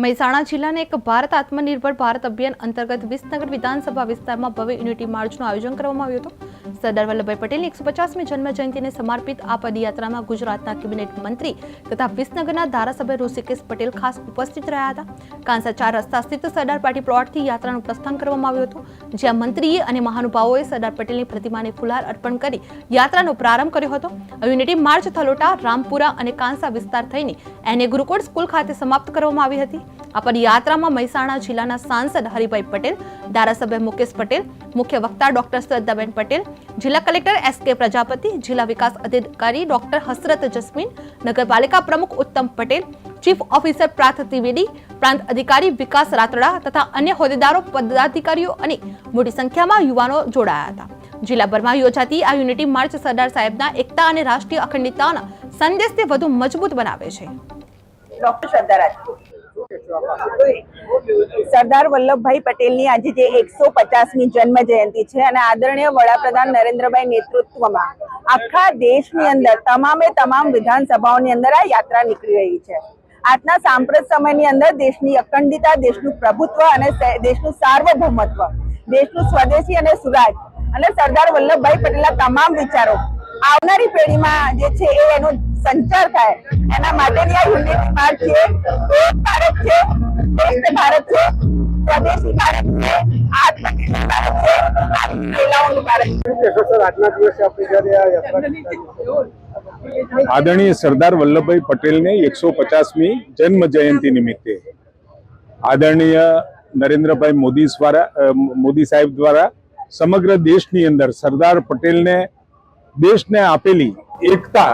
મહેસાણા જિલ્લાના એક ભારત આત્મનિર્ભર ભારત અભિયાન અંતર્ગત વિસનગર વિધાનસભા વિસ્તારમાં ભવ્ય યુનિટી માર્ચનું આયોજન કરવામાં આવ્યું હતું. સરદાર વલ્લભભાઈ પટેલની એકસો પચાસમી જન્મ જયંતિને સમર્પિત આ પદયાત્રામાં ગુજરાતના કેબિનેટ મંત્રી તથા વિસનગરના ધારાસભ્ય ઋષિકેશ પટેલ ખાસ ઉપસ્થિત રહ્યા હતા. કાંસા ચાર રસ્તા સ્થિત સરદાર પાર્ટી પ્લોટથી યાત્રાનું પ્રસ્થાન કરવામાં આવ્યું હતું. જ્યાં મંત્રીએ અને મહાનુભાવોએ સરદાર પટેલની પ્રતિમાને ફુલાર અર્પણ કરી યાત્રાનો પ્રારંભ કર્યો હતો. યુનિટી માર્ચ થલોટા, રામપુરા અને કાંસા વિસ્તાર થઈને એને ગુરુકુળ સ્કૂલ ખાતે સમાપ્ત કરવામાં આવી હતી. આ પદયાત્રામાં મહેસાણા જિલ્લાના સાંસદ હરિભાઈ પટેલ, ધારાસભ્ય મુકેશ પટેલ, મુખ્ય વક્તા ડોક્ટર શ્રદ્ધાબેન પટેલ, જિલ્લા કલેક્ટર એસ કે પ્રજાપતિ, જિલ્લા વિકાસ અધિકારી ડોક્ટર હસરત જસ્મીન, નગરપાલિકા પ્રમુખ ઉત્તમ પટેલ, ચીફ ઓફિસર પ્રાર્થ ત્રિવેદી, પ્રાંત અધિકારી વિકાસ રાતડા તથા અન્ય હોદ્દેદારો, પદાધિકારીઓ અને મોટી સંખ્યામાં યુવાનો જોડાયા હતા. જિલ્લાભરમાં યોજાતી આ યુનિટી માર્ચ સરદાર સાહેબના એકતા અને રાષ્ટ્રીય અખંડિતતાના સંદેશને વધુ મજબૂત બનાવે છે. ડોક્ટર શ્રદ્ધા રાજપૂત. સરદાર વલ્લભભાઈ પટેલની આજે જે એકસો પચાસમી જન્મ જયંતિ છે અને આદરણીય વડાપ્રધાન નરેન્દ્રભાઈ નેતૃત્વમાં આખા દેશની અંદર, તમામે તમામ વિધાનસભાઓની અંદર આ યાત્રા નીકળી રહી છે. આજના સાંપ્રત સમયની અંદર દેશની અખંડિતા દેશનું પ્રભુત્વ અને દેશનું સાર્વભૌમત્વ, દેશનું સ્વદેશી અને સુરાજ અને સરદાર વલ્લભભાઈ પટેલના તમામ વિચારો આવનારી પેઢીમાં જે છે એ એનો સંચાર થાય. એના માટેની આ યુનિટી માર્ચ છે. એક ભારત છે. શ્રેષ્ઠ ભારત છે. સ્વદેશી ભારત છે. આત્મનિર્ભર ભારત મહિલાઓનું ભારત આદરણીય સરદાર વલ્લભભાઈ પટેલને એકસો પચાસમી જન્મ જયંતિ નિમિત્તે આદરણીય નરેન્દ્રભાઈ મોદી દ્વારા મોદી સાહેબ દ્વારા સમગ્ર દેશની અંદર સરદાર પટેલને દેશને આપેલી એકતા